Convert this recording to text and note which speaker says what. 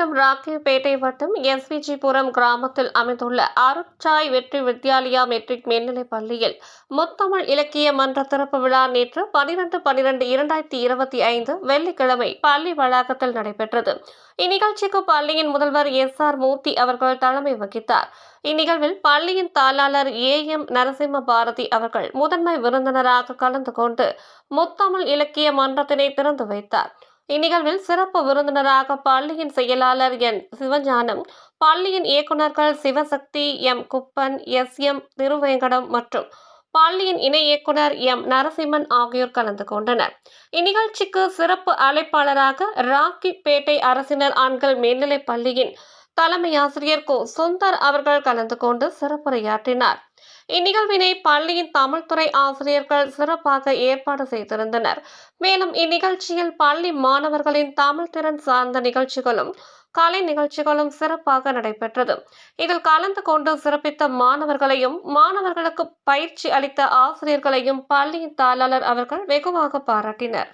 Speaker 1: மாவட்டம் ராக்கியப்பேட்டை வட்டம் எஸ்விஜிபுரம் கிராமத்தில் அமைந்துள்ள அருட்சாய் வெற்றி வித்யாலயா மெட்ரிக் மேல்நிலைப் பள்ளியில் முத்தமிழ் இலக்கிய மன்ற திறப்பு விழா நேற்று பனிரெண்டு பனிரெண்டு இரண்டாயிரத்தி இருபத்தி ஐந்து வெள்ளிக்கிழமை பள்ளி வளாகத்தில் நடைபெற்றது. இந்நிகழ்ச்சிக்கு பள்ளியின் முதல்வர் எஸ் ஆர் மூர்த்தி அவர்கள் தலைமை வகித்தார். இந்நிகழ்வில் பள்ளியின் தாளாளர் ஏ எம் நரசிம்ம பாரதி அவர்கள் முதன்மை விருந்தினராக கலந்து கொண்டு முத்தமிழ் இலக்கிய மன்றத்தினை திறந்து வைத்தார். இந்நிகழ்வில் சிறப்பு விருந்தினராக பள்ளியின் செயலாளர் என். சிவஞானம் பள்ளியின் இயக்குநர்கள் Sivasakthi M. Kuppan S. M. Thiruvengadam மற்றும் பள்ளியின் இணை இயக்குனர் எம். நரசிம்மன் ஆகியோர் கலந்து கொண்டனர். இந்நிகழ்ச்சிக்கு சிறப்பு அழைப்பாளராக ராக்கிப்பேட்டை அரசினர் ஆண்கள் மேல்நிலைப் பள்ளியின் தலைமை ஆசிரியர் கோ. சுந்தர் அவர்கள் கலந்து கொண்டு சிறப்புரையாற்றினார். இந்நிகழ்வினை பள்ளியின் தமிழ்துறை ஆசிரியர்கள் சிறப்பாக ஏற்பாடு செய்திருந்தனர். மேலும் இந்நிகழ்ச்சியில் பள்ளி மாணவர்களின் தமிழ் திறன் சார்ந்த நிகழ்ச்சிகளும் கலை நிகழ்ச்சிகளும் சிறப்பாக நடைபெற்றது. இதில் கலந்து கொண்டு சிறப்பித்த மாணவர்களையும் மாணவர்களுக்கு பயிற்சி அளித்த ஆசிரியர்களையும் பள்ளியின் தாளாளர் அவர்கள் வெகுவாக பாராட்டினர்.